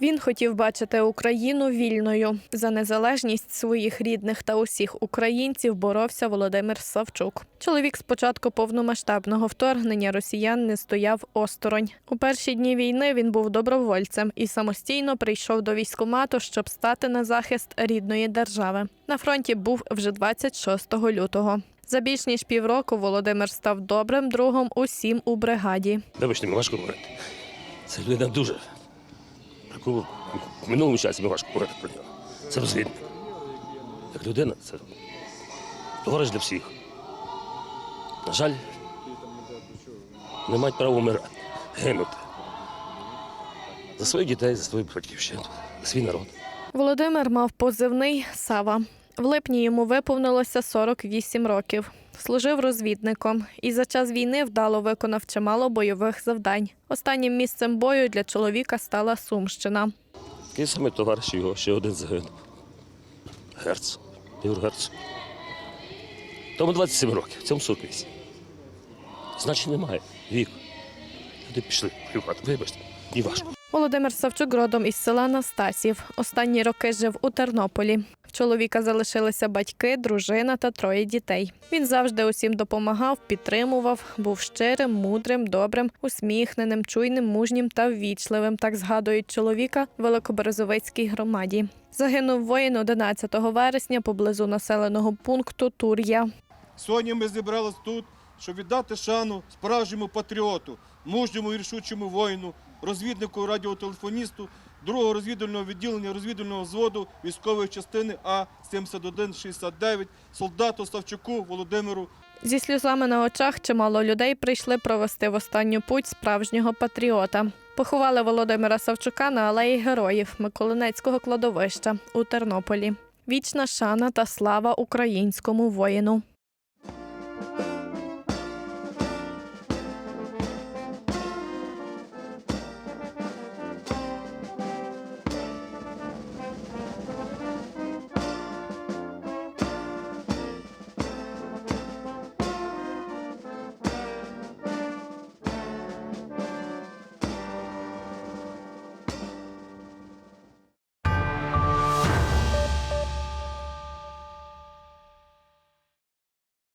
Він хотів бачити Україну вільною. За незалежність своїх рідних та усіх українців боровся Володимир Савчук. Чоловік з початку повномасштабного вторгнення росіян не стояв осторонь. У перші дні війни він був добровольцем і самостійно прийшов до військкомату, щоб стати на захист рідної держави. На фронті був вже 26 лютого. За більш ніж півроку Володимир став добрим другом усім у бригаді. Вибачте, важко говорити. Це людина дуже. Яку в минулому часі ми важко говорити про нього. Це розвідник. Як людина, це товариш для всіх. На жаль, не мають права вмирати, гинути. За своїх дітей, за свою батьківщину, за свій народ. Володимир мав позивний Сава. В липні йому виповнилося 48 років. Служив розвідником і за час війни вдало виконав чимало бойових завдань. Останнім місцем бою для чоловіка стала Сумщина. Такий самий товариш його, ще один загинув. Герц. Ігор Герц. Тому 27 років, цьому суквісі. Значить, немає віку. Люди пішли воювати. Вибачте, ні важко. Володимир Савчук родом із села Настасів. Останні роки жив у Тернополі. В чоловіка залишилися батьки, дружина та троє дітей. Він завжди усім допомагав, підтримував, був щирим, мудрим, добрим, усміхненим, чуйним, мужнім та ввічливим. Так згадують чоловіка в Великоберезовицькій громаді. Загинув воїн 11 вересня поблизу населеного пункту Тур'я. Сьогодні ми зібрались тут, щоб віддати шану справжньому патріоту, мужньому і рішучому воїну, розвіднику радіотелефоністу, другого розвідувального відділення розвідувального взводу військової частини А 7169 солдату Савчуку Володимиру Зі сльозами на очах чимало людей прийшли провести в останню путь справжнього патріота. Поховали Володимира Савчука на алеї героїв Миколинецького кладовища у Тернополі. Вічна шана та слава українському воїну.